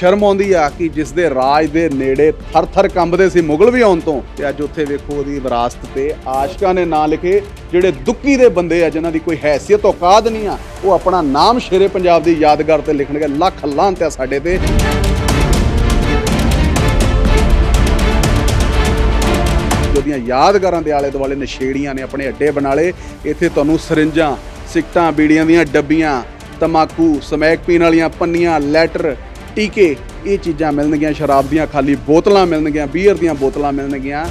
ਸ਼ਰਮ ਆਉਂਦੀ ਆ ਕਿ ਜਿਸ ਦੇ ਰਾਜ ਦੇ ਨੇੜੇ ਥਰ-ਥਰ ਕੰਬਦੇ ਸੀ ਮੁਗਲ ਵੀ ਆਉਣ ਤੋਂ, ਤੇ ਅੱਜ ਉੱਥੇ ਵੇਖੋ ਉਹਦੀ ਵਿਰਾਸਤ ਤੇ ਆਸ਼ਕਾਂ ਨੇ ਨਾਂ ਲਿਖੇ, ਜਿਹੜੇ ਦੁੱਕੀ ਦੇ ਬੰਦੇ ਆ, ਜਿਨ੍ਹਾਂ ਦੀ ਕੋਈ ਹੈਸੀਅਤ ਔਕਾਤ ਨਹੀਂ ਆ, ਉਹ ਆਪਣਾ ਨਾਮ ਸ਼ੇਰੇ ਪੰਜਾਬ ਦੀ ਯਾਦਗਾਰ ਤੇ ਲਿਖਣਗੇ, ਲੱਖ ਲਾਂਤ ਆ ਸਾਡੇ ਤੇ। ਉਹਦੀਆਂ ਯਾਦਗਾਰਾਂ ਦੇ ਆਲੇ ਦੁਆਲੇ ਨਸ਼ੇੜੀਆਂ ਨੇ ਆਪਣੇ ਅੱਡੇ ਬਣਾ ਲਏ, ਇੱਥੇ ਤੁਹਾਨੂੰ ਸਰਿੰਜਾਂ, ਸਿਕਟਾਂ, ਬੀੜੀਆਂ ਦੀਆਂ ਡੱਬੀਆਂ, ਤਮਾਕੂ, ਸਮੈਕ ਪੀਣ ਵਾਲੀਆਂ ਪੰਨੀਆਂ, ਲੈਟਰ ਟੀਕੇ। ਇਹ ਚੀਜ਼ਾਂ ਮਿਲਣਗੀਆਂ, ਸ਼ਰਾਬ ਦੀਆਂ ਖਾਲੀ ਬੋਤਲਾਂ ਮਿਲਣਗੀਆਂ ਬੀਅਰ ਦੀਆਂ ਬੋਤਲਾਂ ਮਿਲਣਗੀਆਂ।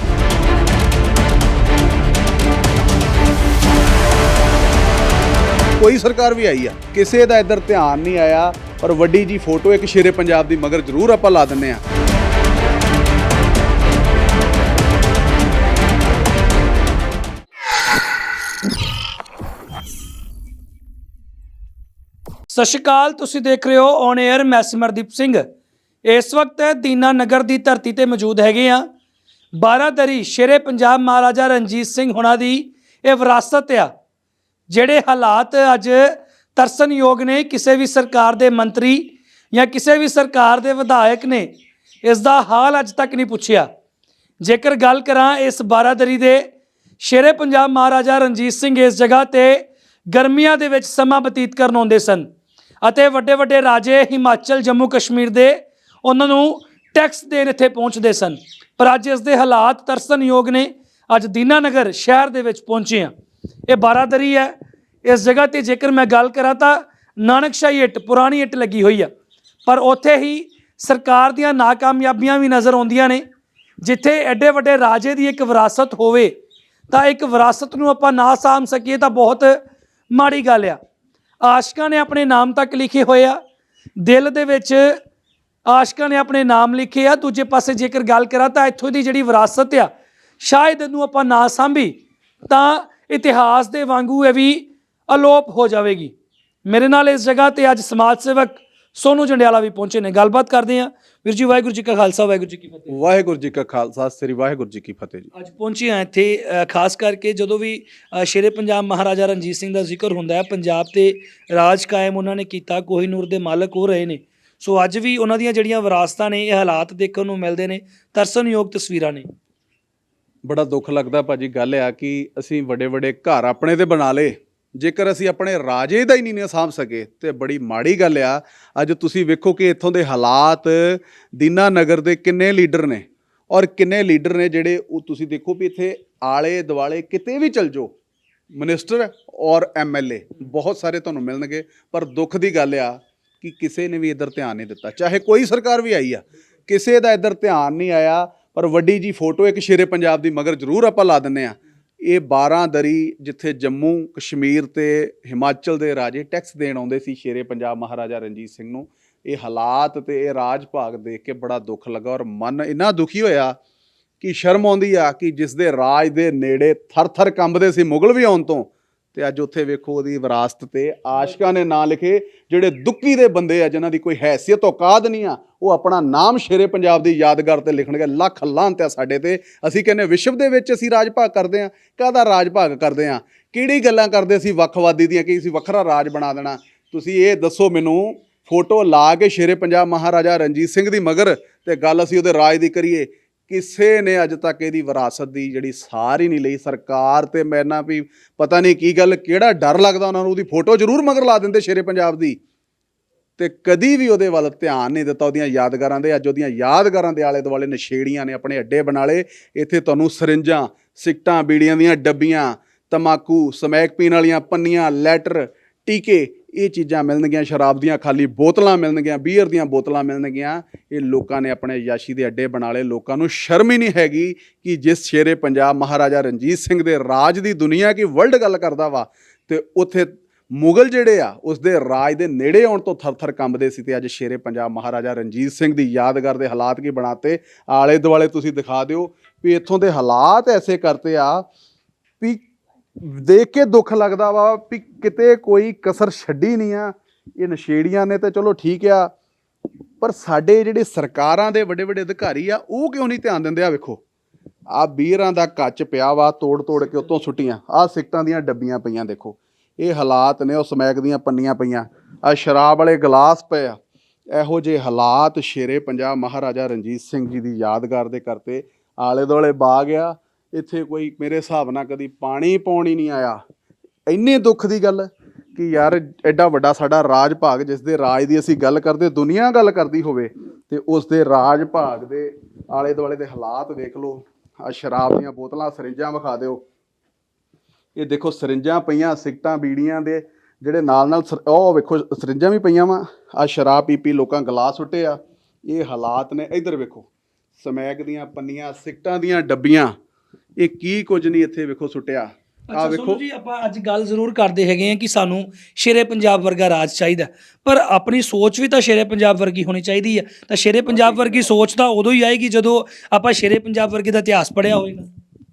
ਕੋਈ ਸਰਕਾਰ ਵੀ ਆਈ ਆ, ਕਿਸੇ ਦਾ ਇੱਧਰ ਧਿਆਨ ਨਹੀਂ ਆਇਆ, ਪਰ ਵੱਡੀ ਜੀ ਫੋਟੋ ਇੱਕ ਸ਼ੇਰੇ ਪੰਜਾਬ ਦੀ ਮਗਰ ਜ਼ਰੂਰ ਆਪਾਂ ਲਾ ਦਿੰਨੇ ਆ ਸਤਿ ਸ਼੍ਰੀ ਅਕਾਲ, ਤੁਸੀਂ ਦੇਖ ਰਹੇ ਹੋ ਔਨ 에ਅਰ ਮੈਂ ਸਿਮਰਦੀਪ ਸਿੰਘ। ਇਸ ਵਕਤ ਦੀਨਾ ਨਗਰ ਦੀ ਧਰਤੀ ਤੇ ਮੌਜੂਦ ਹੈਗੇ ਆ ਬਾਰਾਦਰੀ ਸ਼ੇਰੇ ਪੰਜਾਬ ਮਹਾਰਾਜਾ ਰਣਜੀਤ ਸਿੰਘ ਹੁਣਾਂ ਦੀ ਇਹ ਵਿਰਾਸਤ ਆ, ਜਿਹੜੇ ਹਾਲਾਤ ਅੱਜ ਤਰਸਨਯੋਗ ਨੇ। ਕਿਸੇ ਵੀ ਸਰਕਾਰ ਦੇ ਮੰਤਰੀ ਜਾਂ ਕਿਸੇ ਵੀ ਸਰਕਾਰ ਦੇ ਵਿਧਾਇਕ ਨੇ ਇਸ ਦਾ ਹਾਲ ਅੱਜ ਤੱਕ ਨਹੀਂ ਪੁੱਛਿਆ। ਜੇਕਰ ਗੱਲ ਕਰਾਂ ਇਸ ਬਾਰਾਦਰੀ ਦੇ ਸ਼ੇਰੇ ਪੰਜਾਬ ਮਹਾਰਾਜਾ ਰਣਜੀਤ ਸਿੰਘ ਇਸ ਜਗ੍ਹਾ ਤੇ ਗਰਮੀਆਂ ਦੇ ਵਿੱਚ ਸਮਾਂ ਬਤੀਤ ਕਰਨ ਆਉਂਦੇ ਸਨ। ਅਤੇ ਵੱਡੇ ਵੱਡੇ ਰਾਜੇ ਹਿਮਾਚਲ, ਜੰਮੂ, ਕਸ਼ਮੀਰ ਦੇ ਉਹਨਾਂ ਨੂੰ ਟੈਕਸ ਦੇਣ ਇੱਥੇ ਪਹੁੰਚਦੇ ਸਨ। ਪਰ ਅੱਜ ਇਸ ਦੇ ਹਾਲਾਤ ਤਰਸਨਯੋਗ ਨੇ। ਅੱਜ ਦੀਨਾਨਗਰ ਸ਼ਹਿਰ ਦੇ ਵਿੱਚ ਪਹੁੰਚੇ ਆ ਇਹ ਬਾਰਾਦਰੀ ਹੈ। ਇਸ ਜਗ੍ਹਾ ਤੇ ਜੇਕਰ ਮੈਂ ਗੱਲ ਕਰਾਂ ਤਾਂ ਨਾਨਕਸ਼ਾਹੀ ਇੱਟ, ਪੁਰਾਣੀ ਇੱਟ ਲੱਗੀ ਹੋਈ ਆ। ਪਰ ਉੱਥੇ ਹੀ ਸਰਕਾਰ ਦੀਆਂ ਨਾਕਾਮਯਾਬੀਆਂ ਵੀ ਨਜ਼ਰ ਆਉਂਦੀਆਂ ਨੇ। ਜਿੱਥੇ ਐਡੇ ਵੱਡੇ ਰਾਜੇ ਦੀ ਇੱਕ ਵਿਰਾਸਤ ਹੋਵੇ, ਤਾਂ ਇੱਕ ਵਿਰਾਸਤ ਨੂੰ ਆਪਾਂ ਨਾ ਸਾਂਭ ਸਕੀਏ ਤਾਂ ਬਹੁਤ ਮਾੜੀ ਗੱਲ ਆ। ਆਸ਼ਕਾਂ ਨੇ ਆਪਣੇ ਨਾਮ ਤੱਕ ਲਿਖੇ ਹੋਏ ਆ। ਦਿਲ ਦੇ ਵਿੱਚ ਆਸ਼ਕਾਂ ਨੇ ਆਪਣੇ ਨਾਮ ਲਿਖੇ ਆ। ਦੂਜੇ ਪਾਸੇ ਜੇਕਰ ਗੱਲ ਕਰਾਂ ਤਾਂ ਇੱਥੋਂ ਦੀ ਜਿਹੜੀ ਵਿਰਾਸਤ ਆ, ਸ਼ਾਇਦ ਇਹਨੂੰ ਆਪਾਂ ਨਾ ਸਾਂਭੀ, ਤਾਂ ਇਤਿਹਾਸ ਦੇ ਵਾਂਗੂ ਇਹ ਵੀ ਅਲੋਪ ਹੋ ਜਾਵੇਗੀ। ਮੇਰੇ ਨਾਲ ਇਸ ਜਗ੍ਹਾ ਤੇ ਅੱਜ ਸਮਾਜ ਸੇਵਕ ਸੋਨੂ ਜੰਡਿਆਲਾ ਵੀ ਪਹੁੰਚੇ ਨੇ। ਗੱਲਬਾਤ ਕਰਦੇ ਹਾਂ। ਵੀਰ ਜੀ ਵਾਹਿਗੁਰੂ ਜੀ ਕਾ ਖਾਲਸਾ ਵਾਹਿਗੁਰੂ ਜੀ ਕੀ ਫਤਿਹ। ਵਾਹਿਗੁਰੂ ਜੀ ਕਾ ਖਾਲਸਾ ਸ੍ਰੀ ਵਾਹਿਗੁਰੂ ਜੀ ਕੀ ਫਤਿਹ ਜੀ। ਅੱਜ ਪਹੁੰਚੇ ਹਾਂ ਇੱਥੇ ਅ, ਖਾਸ ਕਰਕੇ ਜਦੋਂ ਵੀ ਅ, ਸ਼ੇਰੇ ਪੰਜਾਬ ਮਹਾਰਾਜਾ ਰਣਜੀਤ ਸਿੰਘ ਦਾ ਜ਼ਿਕਰ ਹੁੰਦਾ ਹੈ ਪੰਜਾਬ ਤੇ ਰਾਜ ਕਾਇਮ ਉਹਨਾਂ ਨੇ ਕੀਤਾ ਕੋਹੀਨੂਰ ਦੇ ਮਾਲਕ ਹੋ ਰਹੇ ਨੇ। ਸੋ ਅੱਜ ਵੀ ਉਹਨਾਂ ਦੀਆਂ ਜਿਹੜੀਆਂ ਵਿਰਾਸਤਾਂ ਨੇ ਇਹ ਹਾਲਾਤ ਦੇਖਣ ਨੂੰ ਮਿਲਦੇ ਨੇ ਤਰਸਨਯੋਗ ਤਸਵੀਰਾਂ ਨੇ। ਬੜਾ ਦੁੱਖ ਲੱਗਦਾ ਭਾਜੀ ਗੱਲ ਆ ਕਿ ਅਸੀਂ ਵੱਡੇ ਵੱਡੇ ਘਰ ਆਪਣੇ ਤੇ ਬਣਾ ਲਏ। ਜੇਕਰ ਅਸੀਂ ਆਪਣੇ ਰਾਜੇ ਦਾ ਹੀ ਨਹੀਂ ਸਾਂਭ ਸਕੇ, ਤੇ ਬੜੀ ਮਾੜੀ ਗੱਲ ਆ। ਅੱਜ ਤੁਸੀਂ ਵੇਖੋ ਕਿ ਇੱਥੋਂ ਦੇ ਹਾਲਾਤ ਦੀਨਾ ਨਗਰ ਦੇ ਕਿੰਨੇ ਲੀਡਰ ਨੇ। ਔਰ ਕਿੰਨੇ ਲੀਡਰ ਨੇ ਜਿਹੜੇ ਉਹ ਤੁਸੀਂ ਦੇਖੋ ਵੀ ਇੱਥੇ ਆਲੇ ਦੁਆਲੇ ਕਿਤੇ ਵੀ ਚਲ ਜਾਓ। ਮਿਨਿਸਟਰ ਔਰ ਐਮਐਲਏ ਬਹੁਤ ਸਾਰੇ ਤੁਹਾਨੂੰ ਮਿਲਣਗੇ। ਪਰ ਦੁੱਖ ਦੀ ਗੱਲ ਆ ਕਿ ਕਿਸੇ ਨੇ ਵੀ ਇੱਧਰ ਧਿਆਨ ਨਹੀਂ ਦਿੱਤਾ। ਚਾਹੇ ਕੋਈ ਸਰਕਾਰ ਵੀ ਆਈ ਆ, ਕਿਸੇ ਦਾ ਇੱਧਰ ਧਿਆਨ ਨਹੀਂ ਆਇਆ। ਪਰ ਵੱਡੀ ਜੀ ਫੋਟੋ ਇੱਕ ਸ਼ੇਰੇ ਪੰਜਾਬ ਦੀ ਮਗਰ ਜ਼ਰੂਰ ਆਪਾਂ ਲਾ ਦਿੰਨੇ ਆ। ਇਹ 12 ਦਰੀ ਜਿੱਥੇ ਜੰਮੂ, ਕਸ਼ਮੀਰ ਤੇ ਹਿਮਾਚਲ ਦੇ ਰਾਜੇ ਟੈਕਸ ਦੇਣ ਆਉਂਦੇ ਸੀ ਸ਼ੇਰੇ ਪੰਜਾਬ ਮਹਾਰਾਜਾ ਰਣਜੀਤ ਸਿੰਘ ਨੂੰ। ਇਹ ਹਾਲਾਤ ਤੇ ਇਹ ਰਾਜ ਭਾਗ ਦੇਖ ਕੇ ਬੜਾ ਦੁੱਖ ਲੱਗਾ ਔਰ ਮਨ ਇੰਨਾ ਦੁਖੀ ਹੋਇਆ ਕਿ ਸ਼ਰਮ ਆਉਂਦੀ ਆ ਕਿ ਜਿਸ ਦੇ ਰਾਜ ਦੇ ਨੇੜੇ ਥਰ-ਥਰ ਕੰਬਦੇ ਸੀ, ਮੁਗਲ ਵੀ ਆਉਣ ਤੋਂ, ਤੇ ਅੱਜ ਉੱਥੇ ਵੇਖੋ ਉਹਦੀ ਵਿਰਾਸਤ ਤੇ ਆਸ਼ਕਾਂ ਨੇ ਨਾਂ ਲਿਖੇ ਜਿਹੜੇ ਦੁੱਕੀ ਦੇ ਬੰਦੇ ਆ, ਜਿਨ੍ਹਾਂ ਦੀ ਕੋਈ ਹੈਸੀਅਤ ਔਕਾਤ ਨਹੀਂ ਆ। ਉਹ ਆਪਣਾ ਨਾਮ ਸ਼ੇਰੇ ਪੰਜਾਬ ਦੀ ਯਾਦਗਾਰ ਤੇ ਲਿਖਣਗੇ। ਲੱਖ ਲਾਂਤ ਆ ਸਾਡੇ ਤੇ। ਅਸੀਂ ਕਹਿੰਦੇ ਵਿਸ਼ਵ ਦੇ ਵਿੱਚ ਅਸੀਂ ਰਾਜ ਭਾਗ ਕਰਦੇ ਆ ਕਾਹਦਾ ਰਾਜ ਭਾਗ ਕਰਦੇ ਆ ਕਿਹੜੀ ਗੱਲਾਂ ਕਰਦੇ ਸੀ ਵੱਖਵਾਦੀ ਦੀਆਂ ਕਿ ਅਸੀਂ ਵੱਖਰਾ ਰਾਜ ਬਣਾ ਦੇਣਾ? ਤੁਸੀਂ ਇਹ ਦੱਸੋ ਮੈਨੂੰ। ਫੋਟੋ ਲਾ ਕੇ ਸ਼ੇਰੇ ਪੰਜਾਬ ਮਹਾਰਾਜਾ ਰਣਜੀਤ ਸਿੰਘ ਦੀ ਮਗਰ ਤੇ ਗੱਲ ਅਸੀਂ ਉਹਦੇ ਰਾਜ ਦੀ ਕਰੀਏ। ਕਿਸੇ ਨੇ ਅੱਜ ਤੱਕ ਇਹਦੀ ਵਿਰਾਸਤ ਦੀ ਜਿਹੜੀ ਸਾਰ ਹੀ ਨਹੀਂ ਲਈ। ਸਰਕਾਰ ਤੇ ਮੈਨਾਂ ਵੀ ਪਤਾ ਨਹੀਂ ਕੀ ਗੱਲ, ਕਿਹੜਾ ਡਰ ਲੱਗਦਾ ਉਹਨਾਂ ਨੂੰ? ਉਹਦੀ ਫੋਟੋ ਜ਼ਰੂਰ ਮਗਰ ਲਾ ਦਿੰਦੇ ਸ਼ੇਰੇ ਪੰਜਾਬ ਦੀ। ਤੇ ਕਦੀ ਵੀ ਉਹਦੇ ਵੱਲ ਧਿਆਨ ਨਹੀਂ ਦਿੱਤਾ ਉਹਦੀਆਂ ਯਾਦਗਾਰਾਂ ਦੇ। ਅੱਜ ਉਹਦੀਆਂ ਯਾਦਗਾਰਾਂ ਦੇ ਆਲੇ ਦੁਆਲੇ ਨਸ਼ੇੜੀਆਂ ਨੇ ਆਪਣੇ ਅੱਡੇ ਬਣਾ ਲਏ। ਇੱਥੇ ਤੁਹਾਨੂੰ ਸਰਿੰਜਾਂ, ਸਿਕਟਾਂ, ਬੀੜੀਆਂ ਦੀਆਂ ਡੱਬੀਆਂ, ਤਮਾਕੂ, ਸਮੈਕ ਪੀਣ ਵਾਲੀਆਂ ਪੰਨੀਆਂ, ਲੈਟਰ, ਟੀਕੇ, ਇਹ ਚੀਜ਼ਾਂ ਮਿਲਣਗੀਆਂ। ਸ਼ਰਾਬ ਦੀਆਂ ਖਾਲੀ ਬੋਤਲਾਂ ਮਿਲਣਗੀਆਂ, ਬੀਅਰ ਦੀਆਂ ਬੋਤਲਾਂ ਮਿਲਣਗੀਆਂ। ਇਹ ਲੋਕਾਂ ਨੇ ਆਪਣੇ ਯਾਸ਼ੀ ਦੇ ਅੱਡੇ ਬਣਾ ਲਏ। ਲੋਕਾਂ ਨੂੰ ਸ਼ਰਮ ਹੀ ਨਹੀਂ ਹੈਗੀ ਕਿ ਜਿਸ ਸ਼ੇਰੇ ਪੰਜਾਬ ਮਹਾਰਾਜਾ ਰਣਜੀਤ ਸਿੰਘ ਦੇ ਰਾਜ ਦੀ ਦੁਨੀਆ ਕੀ ਵਰਲਡ ਗੱਲ ਕਰਦਾ ਵਾ। ਤੇ ਉੱਥੇ ਮੁਗਲ ਜਿਹੜੇ ਆ ਉਸ ਦੇ ਰਾਜ ਦੇ ਨੇੜੇ ਆਉਣ ਤੋਂ ਥਰ-ਥਰ ਕੰਬਦੇ ਸੀ ਤੇ ਅੱਜ ਸ਼ੇਰੇ ਪੰਜਾਬ ਮਹਾਰਾਜਾ ਰਣਜੀਤ ਸਿੰਘ ਦੀ ਯਾਦਗਾਰ ਦੇ ਹਾਲਾਤ ਕੀ ਬਣਾਤੇ? ਆਲੇ ਦੁਆਲੇ ਤੁਸੀਂ ਦਿਖਾ ਦਿਓ ਵੀ ਇੱਥੋਂ ਦੇ ਹਾਲਾਤ ਐਸੇ ਕਰਤੇ ਆ ਵੀ ਦੇਖ ਕੇ ਦੁੱਖ ਲੱਗਦਾ ਵਾ ਵੀ ਕਿਤੇ ਕੋਈ ਕਸਰ ਛੱਡੀ ਨਹੀਂ ਆ। ਇਹ ਨਸ਼ੇੜੀਆਂ ਨੇ ਤੇ ਚਲੋ ਠੀਕ ਆ, ਪਰ ਸਾਡੇ ਜਿਹੜੇ ਸਰਕਾਰਾਂ ਦੇ ਵੱਡੇ ਵੱਡੇ ਅਧਿਕਾਰੀ ਆ, ਉਹ ਕਿਉਂ ਨਹੀਂ ਧਿਆਨ ਦਿੰਦੇ? ਆ ਵੇਖੋ ਆ ਬੀਅਰਾਂ ਦਾ ਕੱਚ ਪਿਆ ਵਾ ਤੋੜ ਤੋੜ ਕੇ ਉਤੋਂ ਸੁੱਟੀਆਂ ਆ ਸਿਕਟਾਂ ਦੀਆਂ ਡੱਬੀਆਂ ਪਈਆਂ, ਦੇਖੋ। ਇਹ ਹਾਲਾਤ ਨੇ, ਉਹ ਸਮੈਕ ਦੀਆਂ ਪੰਨੀਆਂ ਪਈਆਂ। ਆ ਸ਼ਰਾਬ ਵਾਲੇ ਗਲਾਸ ਪਏ ਆ। ਇਹੋ ਜਿਹੇ ਹਾਲਾਤ ਸ਼ੇਰੇ ਪੰਜਾਬ ਮਹਾਰਾਜਾ ਰਣਜੀਤ ਸਿੰਘ ਜੀ ਦੀ ਯਾਦਗਾਰ ਦੇ ਕਰਤੇ ਆਲੇ ਦੁਆਲੇ ਬਾਗ ਆ। ਇੱਥੇ ਕੋਈ ਮੇਰੇ ਹਿਸਾਬ ਨਾਲ ਕਦੀ ਪਾਣੀ ਪਾਉਣੀ ਨਹੀਂ ਆਇਆ। ਇੰਨੇ ਦੁੱਖ ਦੀ ਗੱਲ ਕਿ ਯਾਰ ਐਡਾ ਵੱਡਾ ਸਾਡਾ ਰਾਜ ਭਾਗ ਜਿਸ ਦੇ ਰਾਜ ਦੀ ਅਸੀਂ ਗੱਲ ਕਰਦੇ, ਦੁਨੀਆ ਗੱਲ ਕਰਦੀ ਹੋਵੇ, ਤੇ ਉਸ ਦੇ ਰਾਜ ਭਾਗ ਦੇ ਆਲੇ ਦੁਆਲੇ ਦੇ ਹਾਲਾਤ ਵੇਖ ਲਓ। ਆ ਸ਼ਰਾਬ ਦੀਆਂ ਬੋਤਲਾਂ, ਸਰਿੰਜਾਂ ਵਿਖਾ ਦਿਓ। ਇਹ ਦੇਖੋ ਸਰਿੰਜਾਂ ਪਈਆਂ ਸਿਗਟਾਂ ਬੀੜੀਆਂ ਦੇ ਜਿਹੜੇ ਨਾਲ ਨਾਲ ਉਹ ਵੇਖੋ ਸਰਿੰਜਾਂ ਵੀ ਪਈਆਂ ਵਾ ਆ ਸ਼ਰਾਬ ਪੀ ਪੀ ਲੋਕਾਂ ਗਲਾਸ ਸੁੱਟੇ ਆ ਇਹ ਹਾਲਾਤ ਨੇ ਇੱਧਰ ਵੇਖੋ ਸਮੈਕ ਦੀਆਂ ਪੰਨੀਆਂ ਸਿਗਟਾਂ ਦੀਆਂ ਡੱਬੀਆਂ ਇਹ ਕੀ ਕੁਝ ਨਹੀਂ ਇੱਥੇ ਵੇਖੋ ਸੁੱਟਿਆ। ਆ ਵੇਖੋ। ਜੀ ਆਪਾਂ ਅੱਜ ਗੱਲ ਜ਼ਰੂਰ ਕਰਦੇ ਹੈਗੇ ਆ ਕਿ ਸਾਨੂੰ ਸ਼ੇਰੇ ਪੰਜਾਬ ਵਰਗਾ ਰਾਜ ਚਾਹੀਦਾ ਪਰ ਆਪਣੀ ਸੋਚ ਵੀ ਤਾਂ ਸ਼ੇਰੇ ਪੰਜਾਬ ਵਰਗੀ ਹੋਣੀ ਚਾਹੀਦੀ ਹੈ। ਤਾਂ ਸ਼ੇਰੇ ਪੰਜਾਬ ਵਰਗੀ ਸੋਚ ਤਾਂ ਉਦੋਂ ਹੀ ਆਏਗੀ ਜਦੋਂ ਆਪਾਂ ਸ਼ੇਰੇ ਪੰਜਾਬ ਵਰਗੇ ਦਾ ਇਤਿਹਾਸ ਪੜ੍ਹਿਆ ਹੋਵੇਗਾ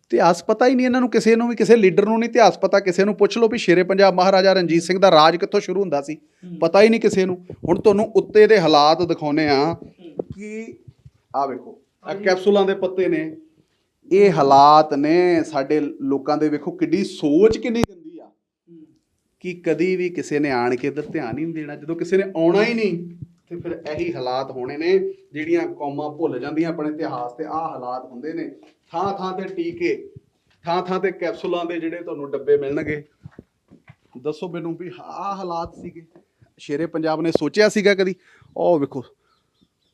ਇਤਿਹਾਸ ਪਤਾ ਹੀ ਨਹੀਂ ਇਹਨਾਂ ਨੂੰ ਕਿਸੇ ਨੂੰ ਵੀ ਕਿਸੇ ਲੀਡਰ ਨੂੰ ਨਹੀਂ ਇਤਿਹਾਸ ਪਤਾ ਕਿਸੇ ਨੂੰ ਪੁੱਛ ਲਓ ਵੀ ਸ਼ੇਰੇ ਪੰਜਾਬ ਮਹਾਰਾਜਾ ਰਣਜੀਤ ਸਿੰਘ ਦਾ ਰਾਜ ਕਿੱਥੋਂ ਸ਼ੁਰੂ ਹੁੰਦਾ ਸੀ। ਪਤਾ ਹੀ ਨਹੀਂ ਕਿਸੇ ਨੂੰ। ਹੁਣ ਤੁਹਾਨੂੰ ਉੱਤੇ ਦੇ ਹਾਲਾਤ ਦਿਖਾਉਨੇ ਆ ਕਿ ਆ ਵੇਖੋ ਆ ਕੈਪਸੂਲਾਂ ਦੇ ਪੱਤੇ ਨੇ। ਇਹ ਹਾਲਾਤ ਨੇ ਸਾਡੇ ਲੋਕਾਂ ਦੇ ਵੇਖੋ ਕਿੱਡੀ ਸੋਚ ਕਿੰਨੀ ਗੰਦੀ ਆ। ਕਿ ਕਦੀ ਵੀ ਕਿਸੇ ਨੇ ਆਣ ਕੇ ਇੱਧਰ ਧਿਆਨ ਹੀ ਨਹੀਂ ਦੇਣਾ। ਜਦੋਂ ਕਿਸੇ ਨੇ ਆਉਣਾ ਹੀ ਨਹੀਂ ਤੇ ਫਿਰ ਇਹੀ ਹਾਲਾਤ ਹੋਣੇ ਨੇ, ਜਿਹੜੀਆਂ ਕੌਮਾਂ ਭੁੱਲ ਜਾਂਦੀਆਂ ਆਪਣੇ ਇਤਿਹਾਸ ਤੇ ਆਹ ਹਾਲਾਤ ਹੁੰਦੇ ਨੇ। ਥਾਂ ਥਾਂ ਤੇ ਟੀਕੇ, ਥਾਂ ਥਾਂ ਤੇ ਕੈਪਸੂਲਾਂ ਦੇ ਜਿਹੜੇ ਤੁਹਾਨੂੰ ਡੱਬੇ ਮਿਲਣਗੇ। ਦੱਸੋ ਮੈਨੂੰ ਵੀ ਆਹ ਹਾਲਾਤ ਸੀਗੇ। ਸ਼ੇਰੇ ਪੰਜਾਬ ਨੇ ਸੋਚਿਆ ਸੀਗਾ ਕਦੀ? ਉਹ ਵੇਖੋ,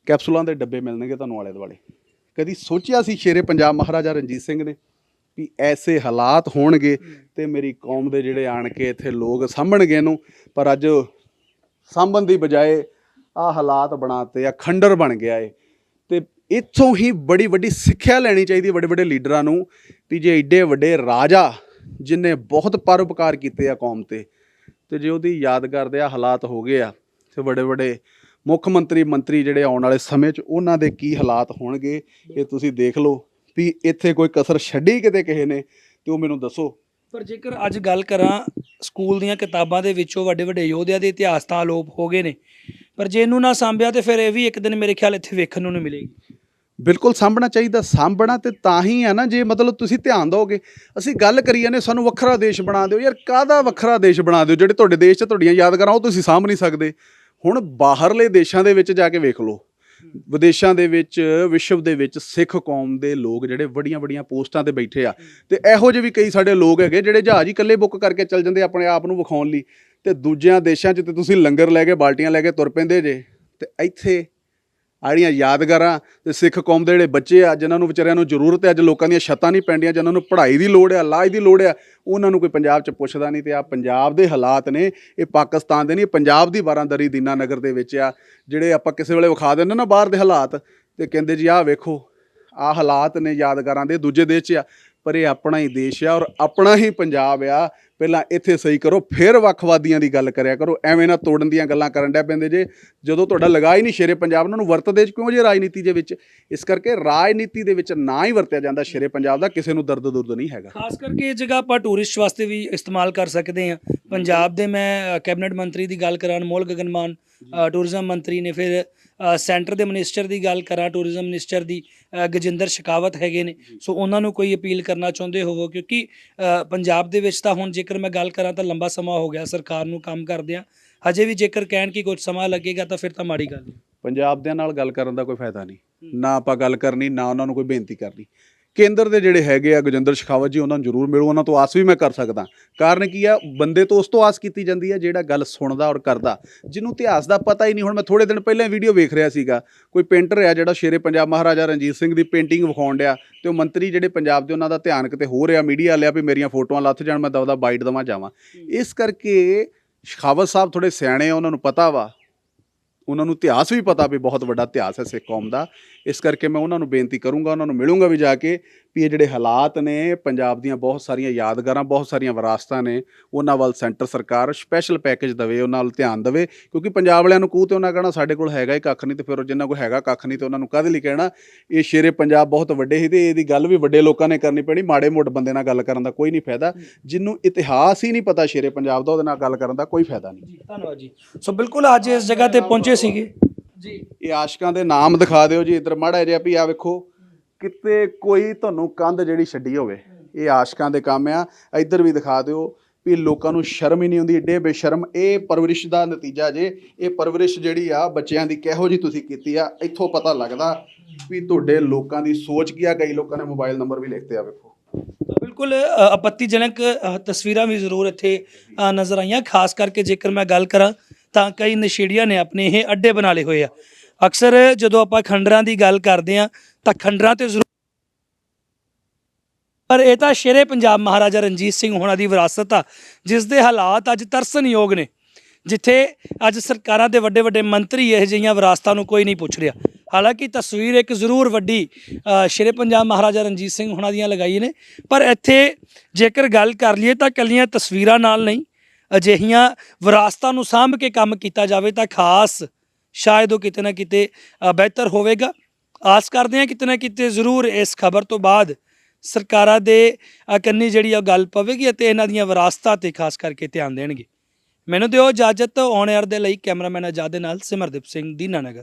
ਕੈਪਸੂਲਾਂ ਦੇ ਡੱਬੇ ਮਿਲਣਗੇ ਤੁਹਾਨੂੰ ਆਲੇ ਦੁਆਲੇ। ਕਦੀ ਸੋਚਿਆ ਸੀ ਸ਼ੇਰੇ ਪੰਜਾਬ ਮਹਾਰਾਜਾ ਰਣਜੀਤ ਸਿੰਘ ਨੇ ਵੀ ਐਸੇ ਹਾਲਾਤ ਹੋਣਗੇ ਤੇ ਮੇਰੀ ਕੌਮ ਦੇ ਜਿਹੜੇ ਆਣ ਕੇ ਇੱਥੇ ਲੋਕ ਸਾਂਭਣਗੇ ਇਹਨੂੰ? ਪਰ ਅੱਜ ਸਾਂਭਣ ਦੀ ਬਜਾਏ ਆ ਹਾਲਾਤ ਬਣਾਤੇ ਆ ਖੰਡਰ ਬਣ ਗਿਆ ਏ। ਤੇ ਇੱਥੋਂ ਹੀ ਬੜੀ ਵੱਡੀ ਸਿੱਖਿਆ ਲੈਣੀ ਚਾਹੀਦੀ ਵੱਡੇ ਵੱਡੇ ਲੀਡਰਾਂ ਨੂੰ ਵੀ ਜੇ ਏਡੇ ਵੱਡੇ ਰਾਜਾ ਜਿਨੇ ਬਹੁਤ ਪਰਉਪਕਾਰ ਕੀਤੇ ਆ ਕੌਮ ਤੇ ਤੇ ਜੇ ਉਹਦੀ ਯਾਦਗਾਰ ਦੇ ਆ ਹਾਲਾਤ ਹੋ ਗਏ ਆ, ਤੇ ਵੱਡੇ ਵੱਡੇ ਮੁੱਖ ਮੰਤਰੀ ਮੰਤਰੀ ਜਿਹੜੇ ਆਉਣ ਵਾਲੇ ਸਮੇਂ 'ਚ ਉਹਨਾਂ ਦੇ ਕੀ ਹਾਲਾਤ ਹੋਣਗੇ, ਇਹ ਤੁਸੀਂ ਦੇਖ ਲਓ ਵੀ ਇੱਥੇ ਕੋਈ ਕਸਰ ਛੱਡੀ ਕਿਤੇ ਕਿਸੇ ਨੇ, ਤੇ ਉਹ ਮੈਨੂੰ ਦੱਸੋ। ਪਰ ਜੇਕਰ ਅੱਜ ਗੱਲ ਕਰਾਂ, ਸਕੂਲ ਦੀਆਂ ਕਿਤਾਬਾਂ ਦੇ ਵਿੱਚੋਂ ਵੱਡੇ ਵੱਡੇ ਯੋਧਿਆਂ ਦੇ ਇਤਿਹਾਸ ਤਾਂ ਅਲੋਪ ਹੋ ਗਏ ਨੇ। ਪਰ ਜੇ ਇਹਨੂੰ ਨਾ ਸਾਂਭਿਆ ਤੇ ਫਿਰ ਇਹ ਵੀ ਇੱਕ ਦਿਨ ਮੇਰੇ ਖਿਆਲ ਇੱਥੇ ਵੇਖਣ ਨੂੰ ਨਹੀਂ ਮਿਲੇਗੀ। ਬਿਲਕੁਲ ਸਾਂਭਣਾ ਚਾਹੀਦਾ, ਸਾਂਭਣਾ ਤੇ ਤਾਂ ਹੀ ਹੈ ਨਾ ਜੇ ਮਤਲਬ ਤੁਸੀਂ ਧਿਆਨ ਦਿਓਗੇ। ਅਸੀਂ ਗੱਲ ਕਰੀਏ ਜਾਂਦੇ ਸਾਨੂੰ ਵੱਖਰਾ ਦੇਸ਼ ਬਣਾ ਦਿਓ। ਯਾਰ ਕਾਹਦਾ ਵੱਖਰਾ ਦੇਸ਼ ਬਣਾ ਦਿਓ ਜਿਹੜੇ ਤੁਹਾਡੇ ਦੇਸ਼ 'ਚ ਤੁਹਾਡੀਆਂ ਯਾਦਗਾਰਾਂ ਉਹ ਤੁਸੀਂ ਸਾਂਭ ਨਹੀਂ ਸਕਦੇ। ਹੁਣ ਬਾਹਰਲੇ ਦੇਸ਼ਾਂ ਦੇ ਵਿੱਚ ਜਾ ਕੇ ਵੇਖ ਲਓ। ਵਿਦੇਸ਼ਾਂ ਦੇ ਵਿੱਚ, ਵਿਸ਼ਵ ਦੇ ਵਿੱਚ ਸਿੱਖ ਕੌਮ ਦੇ ਲੋਕ ਜਿਹੜੇ ਵੱਡੀਆਂ ਵੱਡੀਆਂ ਪੋਸਟਾਂ ਤੇ ਬੈਠੇ ਆ। ਤੇ ਇਹੋ ਜਿਹੇ ਵੀ ਕਈ ਸਾਡੇ ਲੋਕ ਹੈਗੇ ਜਿਹੜੇ ਜਹਾਜ਼ ਹੀ ਇਕੱਲੇ ਬੁੱਕ ਕਰਕੇ ਚੱਲ ਜਾਂਦੇ ਆਪਣੇ ਆਪ ਨੂੰ ਵਿਖਾਉਣ ਲਈ। ਤੇ ਦੂਜਿਆਂ ਦੇਸ਼ਾਂ 'ਚ ਤੇ ਤੁਸੀਂ ਲੰਗਰ ਲੈ ਕੇ, ਬਾਲਟੀਆਂ ਲੈ ਕੇ ਤੁਰ ਪੈਂਦੇ ਜੇ। ਤੇ ਇੱਥੇ ਆ ਆੜੀਆਂ ਯਾਦਗਾਰਾਂ ਤੇ ਸਿੱਖ ਕੌਮ ਦੇ ਜਿਹੜੇ ਬੱਚੇ ਆ, ਜਿਨ੍ਹਾਂ ਨੂੰ ਵਿਚਾਰਿਆਂ ਨੂੰ ਜ਼ਰੂਰਤ ਹੈ, ਅੱਜ ਲੋਕਾਂ ਦੀਆਂ ਛੱਤਾਂ ਨਹੀਂ ਪੈਂਦੀਆਂ, ਜਿਨ੍ਹਾਂ ਨੂੰ ਪੜ੍ਹਾਈ ਦੀ ਲੋੜ ਹੈ, ਇਲਾਜ ਦੀ ਲੋੜ ਹੈ, ਉਹਨਾਂ ਨੂੰ ਕੋਈ ਪੰਜਾਬ 'ਚ ਪੁੱਛਦਾ ਨਹੀਂ ਤੇ ਆ ਪੰਜਾਬ ਦੇ ਹਾਲਾਤ ਨੇ, ਇਹ ਪਾਕਿਸਤਾਨ ਦੇ ਨਹੀਂ ਪੰਜਾਬ ਦੀ ਬਾਰਾਂਦਰੀ ਦੀਨਾ ਨਗਰ ਦੇ ਵਿੱਚ ਆ, ਜਿਹੜੇ ਆਪਾਂ ਕਿਸੇ ਵੇਲੇ ਵਿਖਾ ਦਿੰਦੇ ਨਾ ਬਾਹਰ ਦੇ ਹਾਲਾਤ ਤੇ ਕਹਿੰਦੇ ਜੀ ਆਹ ਵੇਖੋ, ਆਹ ਹਾਲਾਤ ਨੇ ਯਾਦਗਾਰਾਂ ਦੇ, ਦੂਜੇ ਦੇਸ਼ 'ਚ ਆ ਪਰ ਇਹ ਆਪਣਾ ਹੀ ਦੇਸ਼ ਆ ਔਰ ਆਪਣਾ ਹੀ ਪੰਜਾਬ ਆ। ਪਹਿਲਾਂ ਇੱਥੇ ਸਹੀ ਕਰੋ ਫਿਰ ਵੱਖਵਾਦੀਆਂ ਦੀ ਗੱਲ ਕਰਿਆ ਕਰੋ। ਐਵੇਂ ਨਾ ਤੋੜਨ ਦੀਆਂ ਗੱਲਾਂ ਕਰਨ ਡਿਆ ਪੈਂਦੇ ਜੇ। ਜਦੋਂ ਤੁਹਾਡਾ ਲਗਾ ਹੀ ਨਹੀਂ ਸ਼ੇਰੇ ਪੰਜਾਬ ਉਹਨਾਂ ਨੂੰ ਵਰਤਦੇ ਕਿਉਂ ਜੇ ਰਾਜਨੀਤੀ ਦੇ ਵਿੱਚ? ਇਸ ਕਰਕੇ ਰਾਜਨੀਤੀ ਦੇ ਵਿੱਚ ਨਾ ਹੀ ਵਰਤਿਆ ਜਾਂਦਾ ਸ਼ੇਰੇ ਪੰਜਾਬ ਦਾ ਕਿਸੇ ਨੂੰ ਦਰਦ ਦੁਰਦ ਨਹੀਂ ਹੈਗਾ। ਖਾਸ ਕਰਕੇ ਇਹ ਜਗ੍ਹਾ ਆਪਾਂ ਟੂਰਿਸਟ ਵਾਸਤੇ ਵੀ ਇਸਤੇਮਾਲ ਕਰ ਸਕਦੇ ਹਾਂ। ਪੰਜਾਬ ਦੇ ਮੈਂ ਕੈਬਨਿਟ ਮੰਤਰੀ ਦੀ ਗੱਲ ਕਰਾਂ ਅਨਮੋਲ ਗਗਨਮਾਨ ਅ, ਟੂਰਿਜ਼ਮ ਮੰਤਰੀ ਨੇ ਫਿਰ ਸੈਂਟਰ ਦੇ ਮਿਨਿਸਟਰ ਦੀ ਗੱਲ ਕਰਾਂ ਟੂਰਿਜ਼ਮ ਮਿਨਿਸਟਰ ਦੀ ਗਜਿੰਦਰ ਸ਼ਿਕਾਵਤ ਹੈਗੇ ਨੇ। ਸੋ ਉਹਨਾਂ ਨੂੰ ਕੋਈ ਅਪੀਲ ਕਰਨਾ ਚਾਹੁੰਦੇ ਹੋਵੋ ਕਿਉਂਕਿ ਪੰਜਾਬ ਦੇ ਵਿੱਚ ਤਾਂ ਹੁਣ ਜੇਕਰ ਮੈਂ ਗੱਲ ਕਰਾਂ ਤਾਂ ਲੰਬਾ ਸਮਾਂ ਹੋ ਗਿਆ ਸਰਕਾਰ ਨੂੰ ਕੰਮ ਕਰਦਿਆਂ। ਹਜੇ ਵੀ ਜੇਕਰ ਕਹਿਣ ਕਿ ਕੁਝ ਸਮਾਂ ਲੱਗੇਗਾ ਤਾਂ ਫਿਰ ਤਾਂ ਮਾੜੀ ਗੱਲ ਹੈ। ਪੰਜਾਬ ਦੇ ਨਾਲ ਗੱਲ ਕਰਨ ਦਾ ਕੋਈ ਫਾਇਦਾ ਨਹੀਂ। ਨਾ ਆਪਾਂ ਗੱਲ ਕਰਨੀ ਨਾ ਉਹਨਾਂ ਨੂੰ ਕੋਈ ਬੇਨਤੀ ਕਰਨੀ। ਕੇਂਦਰ ਦੇ ਜਿਹੜੇ ਹੈਗੇ ਆ, ਗਜਿੰਦਰ ਸ਼ਿਖਾਵਤ ਜੀ, ਉਹਨਾਂ ਨੂੰ ਜ਼ਰੂਰ ਮਿਲੋ, ਉਹਨਾਂ ਤੋਂ ਆਸ ਵੀ ਮੈਂ ਕਰ ਸਕਦਾ। ਕਾਰਨ ਕੀ ਆ? ਬੰਦੇ ਤੋਂ ਉਸ ਤੋਂ ਆਸ ਕੀਤੀ ਜਾਂਦੀ ਹੈ ਜਿਹੜਾ ਗੱਲ ਸੁਣਦਾ ਔਰ ਕਰਦਾ। ਜਿਹਨੂੰ ਇਤਿਹਾਸ ਦਾ ਪਤਾ ਹੀ ਨਹੀਂ, ਹੁਣ ਮੈਂ ਥੋੜੇ ਦਿਨ ਪਹਿਲਾਂ ਵੀਡੀਓ ਵੇਖ ਰਿਹਾ ਸੀਗਾ। ਕੋਈ ਪੇਂਟਰ ਆ ਜਿਹੜਾ ਸ਼ੇਰੇ ਪੰਜਾਬ ਮਹਾਰਾਜਾ ਰਣਜੀਤ ਸਿੰਘ ਦੀ ਪੇਂਟਿੰਗ ਵਿਖਾਉਣ ਡਿਆ ਤੇ ਉਹ ਮੰਤਰੀ ਜਿਹੜੇ ਪੰਜਾਬ ਦੇ ਉਹਨਾਂ ਦਾ ਧਿਆਨ ਕਿਤੇ ਹੋ ਰਿਹਾ, ਮੀਡੀਆ ਲਿਆ ਵੀ ਮੇਰੀਆਂ ਫੋਟੋਆਂ ਲੱਥ ਜਾਣ, ਮੈਂ ਦਵਦਾ ਬਾਈਟ ਦਵਾਂ, ਜਾਵਾਂ। ਇਸ ਕਰਕੇ ਸ਼ਿਖਾਵਤ ਸਾਹਿਬ ਥੋੜੇ ਸਿਆਣੇ ਆ, ਉਹਨਾਂ ਨੂੰ ਪਤਾ ਵਾ। ਉਹਨਾਂ ਨੂੰ ਇਤਿਹਾਸ ਵੀ ਪਤਾ ਵੀ ਬਹੁਤ ਵੱਡਾ ਇਤਿਹਾਸ ਹੈ ਸਿੱਖ ਕੌਮ ਦਾ। ਇਸ ਕਰਕੇ ਮੈਂ ਉਹਨਾਂ ਨੂੰ ਬੇਨਤੀ ਕਰੂੰਗਾ, ਉਹਨਾਂ ਨੂੰ ਮਿਲੂੰਗਾ ਵੀ ਜਾ ਕੇ ਵੀ ਇਹ ਜਿਹੜੇ ਹਾਲਾਤ ਨੇ, ਪੰਜਾਬ ਦੀਆਂ ਬਹੁਤ ਸਾਰੀਆਂ ਯਾਦਗਾਰਾਂ, ਬਹੁਤ ਸਾਰੀਆਂ ਵਿਰਾਸਤਾਂ ਨੇ, ਉਹਨਾਂ ਵੱਲ ਸੈਂਟਰ ਸਰਕਾਰ ਸਪੈਸ਼ਲ ਪੈਕੇਜ ਦੇਵੇ, ਉਹਨਾਂ ਵੱਲ ਧਿਆਨ ਦੇਵੇ, ਕਿਉਂਕਿ ਪੰਜਾਬ ਵਾਲਿਆਂ ਨੂੰ ਕੂਹ ਤੇ ਉਹਨਾਂ ਕਹਿਣਾ ਸਾਡੇ ਕੋਲ ਹੈਗਾ ਹੀ ਕੱਖ ਨਹੀਂ ਤੇ ਫਿਰ ਉਹ ਜਿੰਨਾ ਕੋਲ ਹੈਗਾ ਕੱਖ ਨਹੀਂ ਤੇ ਉਹਨਾਂ ਨੂੰ ਕਾਹਦੇ ਲਈ ਕਹਿਣਾ? ਇਹ ਸ਼ੇਰੇ ਪੰਜਾਬ ਬਹੁਤ ਵੱਡੇ ਸੀ ਤੇ ਇਹਦੀ ਗੱਲ ਵੀ ਵੱਡੇ ਲੋਕਾਂ ਨੇ ਕਰਨੀ ਪੈਣੀ, ਮਾੜੇ ਮੋਟ ਬੰਦੇ ਨਾਲ ਗੱਲ ਕਰਨ ਦਾ ਕੋਈ ਨਹੀਂ ਫਾਇਦਾ। ਜਿਹਨੂੰ ਇਤਿਹਾਸ ਹੀ ਨਹੀਂ ਪਤਾ ਸ਼ੇਰੇ ਪੰਜਾਬ ਦਾ, ਉਹਦੇ ਨਾਲ ਗੱਲ ਕਰਨ ਦਾ ਕੋਈ ਫਾਇਦਾ ਨਹੀਂ। ਧੰਨਵਾਦ ਜੀ। ਸੋ ਬਿਲਕੁਲ ਅੱਜ ਇਸ ਜਗ੍ਹਾ ਤੇ ਪਹੁੰਚੇ ਸੀਗੇ ਜੀ। ਇਹ ਆਸ਼ਕਾਂ ਦੇ ਨਾਮ ਦਿਖਾ ਦਿਓ ਜੀ ਇੱਧਰ ਮਾੜਾ ਜਿਹਾ ਵੀ ਆ ਵੇਖੋ। ਕਿਤੇ ਕੋਈ ਤੁਹਾਨੂੰ ਕੰਧ ਜਿਹੜੀ ਛੱਡੀ ਹੋਵੇ ਇਹ ਆਸ਼ਕਾਂ ਦੇ ਕੰਮ ਆ। ਇੱਧਰ ਵੀ ਦਿਖਾ ਦਿਓ ਵੀ ਲੋਕਾਂ ਨੂੰ ਸ਼ਰਮ ਹੀ ਨਹੀਂ ਆਉਂਦੀ ਏਡੇ ਬੇਸ਼ਰਮ। ਇਹ ਪਰਵਰਿਸ਼ ਦਾ ਨਤੀਜਾ ਜੇ ਇਹ ਪਰਵਰਿਸ਼ ਜਿਹੜੀ ਆ ਬੱਚਿਆਂ ਦੀ ਕਿਹੋ ਜੀ ਤੁਸੀਂ ਕੀਤੀ ਆ ਇੱਥੋਂ ਪਤਾ ਲੱਗਦਾ ਵੀ ਤੁਹਾਡੇ ਲੋਕਾਂ ਦੀ ਸੋਚ ਕੀ ਆ ਕਈ ਲੋਕਾਂ ਨੇ ਮੋਬਾਈਲ ਨੰਬਰ ਵੀ ਲਿਖਤੇ ਆ ਵੇਖੋ। ਬਿਲਕੁਲ ਆਪੱਤੀਜਨਕ ਤਸਵੀਰਾਂ ਵੀ ਜ਼ਰੂਰ ਇੱਥੇ ਨਜ਼ਰ ਆਈਆਂ। ਖਾਸ ਕਰਕੇ ਜੇਕਰ ਮੈਂ ਗੱਲ ਕਰਾਂ ਤਾਂ ਕਈ ਨਸ਼ੇੜੀਆਂ ਨੇ ਆਪਣੇ ਇਹ ਅੱਡੇ ਬਣਾ ਲਏ ਹੋਏ ਆ। ਅਕਸਰ ਜਦੋਂ ਆਪਾਂ ਖੰਡਰਾਂ ਦੀ ਗੱਲ ਕਰਦੇ ਆ ਤਾਂ ਖੰਡਰਾਂ ਤੇ ਜ਼ਰੂਰ ਪਰ ਇਹ ਤਾਂ ਸ਼ੇਰੇ ਪੰਜਾਬ ਮਹਾਰਾਜਾ ਰਣਜੀਤ ਸਿੰਘ ਹੋਣਾ ਦੀ ਵਿਰਾਸਤ ਆ, ਜਿਸ ਦੇ ਹਾਲਾਤ ਅੱਜ ਤਰਸਨਯੋਗ ਨੇ। ਜਿੱਥੇ ਅੱਜ ਸਰਕਾਰਾਂ ਦੇ ਵੱਡੇ ਵੱਡੇ ਮੰਤਰੀ ਇਹ ਜਿਹੀਆਂ ਵਿਰਾਸਤਾਂ ਨੂੰ ਕੋਈ ਨਹੀਂ ਪੁੱਛ ਰਿਹਾ। ਹਾਲਾਂਕਿ ਤਸਵੀਰ ਇੱਕ ਜ਼ਰੂਰ ਵੱਡੀ ਸ਼ੇਰੇ ਪੰਜਾਬ ਮਹਾਰਾਜਾ ਰਣਜੀਤ ਸਿੰਘ ਹੋਣਾ ਦੀਆਂ ਲਗਾਈ ਨੇ। ਪਰ ਇੱਥੇ ਜੇਕਰ ਗੱਲ ਕਰ ਲਈਏ ਤਾਂ ਕੱਲੀਆਂ ਤਸਵੀਰਾਂ ਨਾਲ ਨਹੀਂ ਅਜਿਹੀਆਂ ਵਿਰਾਸਤਾਂ ਨੂੰ ਸਾਂਭ ਕੇ ਕੰਮ ਕੀਤਾ ਜਾਵੇ ਤਾਂ ਖਾਸ ਸ਼ਾਇਦ ਉਹ ਕਿਤੇ ਨਾ ਕਿਤੇ ਬਿਹਤਰ ਹੋਵੇਗਾ। ਆਸ ਕਰਦੇ ਹਾਂ ਕਿਤੇ ਨਾ ਕਿਤੇ ਜ਼ਰੂਰ ਇਸ ਖਬਰ ਤੋਂ ਬਾਅਦ ਸਰਕਾਰਾਂ ਦੇ ਕੰਨੀ ਜਿਹੜੀ ਆ ਉਹ ਗੱਲ ਪਵੇਗੀ ਅਤੇ ਇਹਨਾਂ ਦੀਆਂ ਵਿਰਾਸਤਾਂ ਤੇ ਖਾਸ ਕਰਕੇ ਧਿਆਨ ਦੇਣਗੇ। ਮੈਨੂੰ ਦਿਓ ਇਜਾਜ਼ਤ ਔਨ 에ਅਰ ਦੇ ਲਈ ਕੈਮਰਾਮੈਨ ਆਜ਼ਾਦ ਦੇ ਨਾਲ ਸਿਮਰਦੀਪ ਸਿੰਘ ਦੀਨਾਨਗਰ